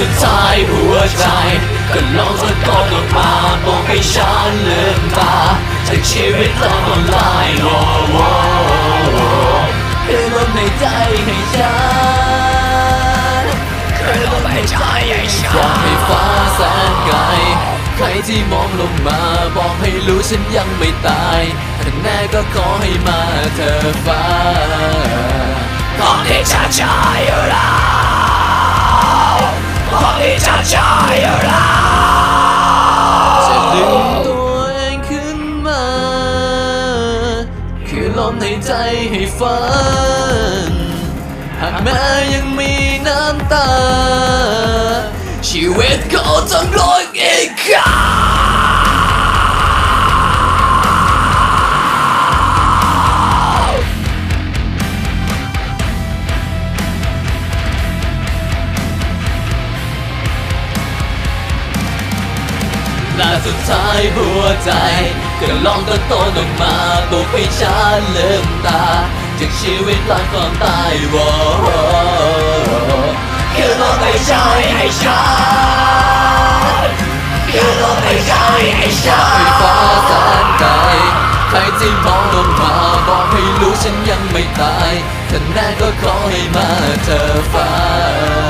สุดท้ายหัวใจ ก็ลองตะกนออกมาบอกให้ฉันลืมตาจากชีวิตตอนออนไลน์โอ้โหคือลมในใจให้ฉันคือลมหายใจให้ฉับอกให้ฟ้าแสนไกล ใครที่มองลงมาบอกให้รู้ฉันยังไม่ตายถ้าแน่ก็ขอให้มาเธอฟ้าก่อนที่จะใจเร จะใจเราจะดึงตัวเองขึ้นมา คือลมหายใจให้ฝัน หากแม้ยังมีน้ำตา ชีวิตก็ต้องร้อ และสุดท้ายหัวใจ ก็ลองตะโกนออกมาบอกให้ฉันลืมตา จากชีวิตหลังความตายว้คือลมหายใจให้ฉันคือลมหายใจให้ฉันให้ฟ้าแสนไกลใครที่มองลงมาบอกให้รู้ฉันยังไม่ตายถ้าแน่ก็ขอให้มาเธอฟ้า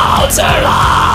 好起来。